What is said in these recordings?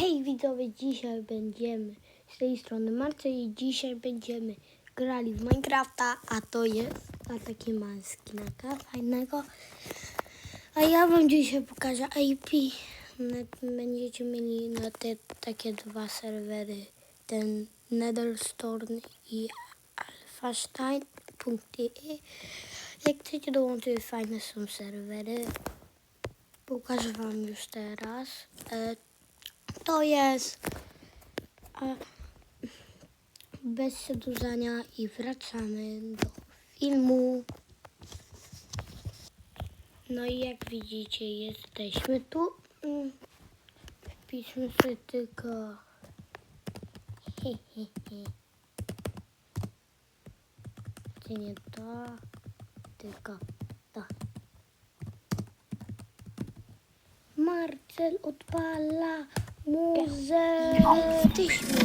Hej widzowie, dzisiaj będziemy z tej strony Marce i dzisiaj będziemy grali w Minecrafta, a to jest a taki mam skinaka fajnego. A ja wam dzisiaj pokażę IP. Będziecie mieli na te takie dwa serwery, ten Netherstorm i alphasztein.de. Jak chcecie dołączyć, fajne są serwery. Pokażę wam już teraz. E, to jest a, bez przedłużania i wracamy do filmu. No i jak widzicie jesteśmy tu. Mm, Wpiszmy sobie tylko he. Czy nie to, tylko to. Marcel odpala Tyśmy.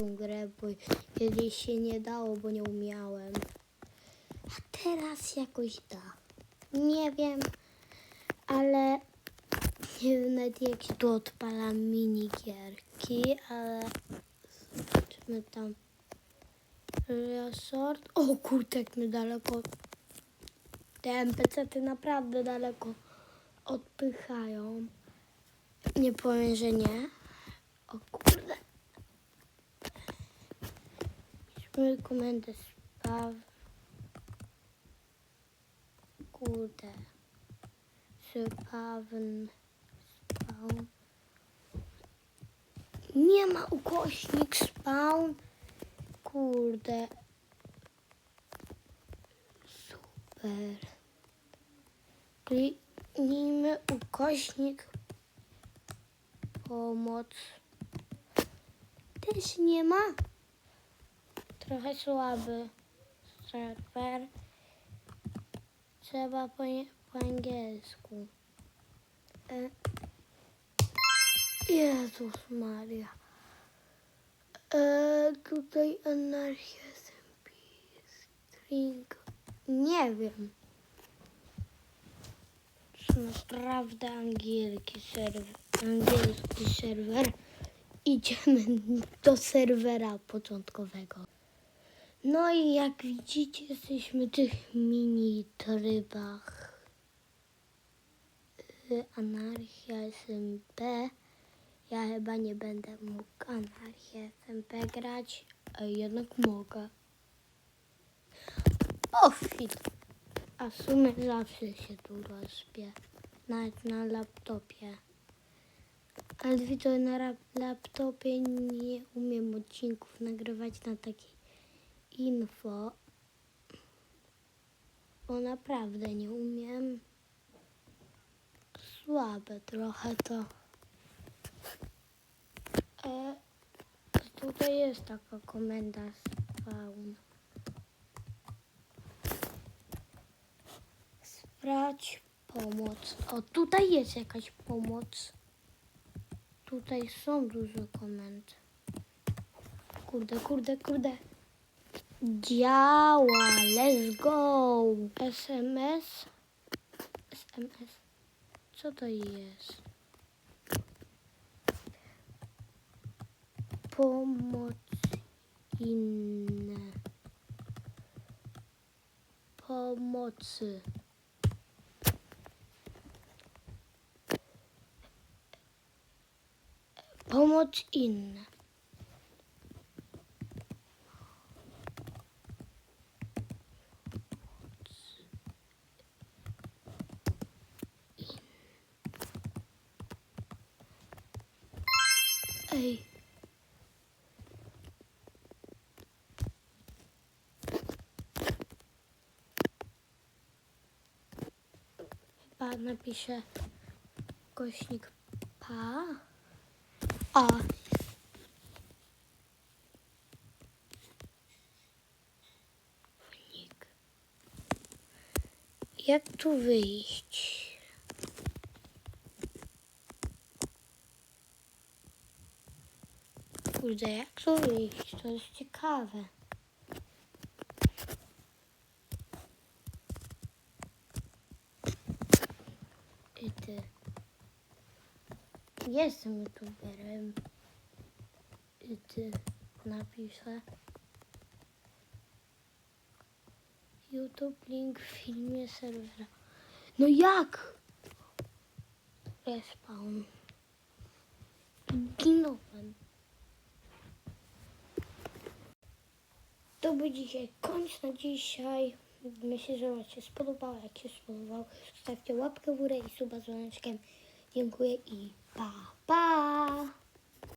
Tą grę, bo kiedyś się nie dało, bo nie umiałem. A teraz jakoś da. Nie wiem, ale nie wiem nawet jak tu odpala minigierki, ale zobaczmy tam. Resort. O kurde, jak my daleko. Te NPC-ty naprawdę daleko odpychają. Nie powiem, że nie. O kurde. Piszmy komendę spaw. Kurde. Spawn. Spawn. Nie ma ukośnik spawn. Kurde. Super. Kliknijmy ukośnik pomoc. Też nie ma. Trochę słaby serwer. Trzeba po, po angielsku. E. Jezus Maria. E, tutaj anarchia SMP string. Nie wiem. To naprawdę angielski serwer. Angielski serwer. Idziemy do serwera początkowego. No i jak widzicie, jesteśmy w tych mini trybach. Y, Anarchia SMP. Ja chyba nie będę mógł anarchię grać, a jednak mogę. O, fit. A w sumie zawsze się tu rozpię. Nawet na laptopie. Ale widzę, na laptopie nie umiem odcinków nagrywać na takie info. Bo naprawdę nie umiem. Słabe trochę to. E, tutaj jest taka komenda spawn. Sprawdź pomoc. O, tutaj jest jakaś pomoc. Tutaj są dużo komend. Kurde, kurde, kurde. Działa, let's go. SMS. SMS. Co to jest? Pomoc inne. Pomocy. Pomoc inna. Ej. Napiszę kośnik pa. A. Wynik. Jak tu wyjść? Kurde, jak tu wyjść? To jest ciekawe. Jestem youtuberem. I ty napiszę. YouTube link w filmie serwera. No jak? Respawn. Ginąłem. To był dzisiaj końc na dzisiaj. Myślę, że Wam się spodobało. Jak się spodobało, zostawcie łapkę w górę i suba z dzwoneczkiem. Dziękuję i pa, pa!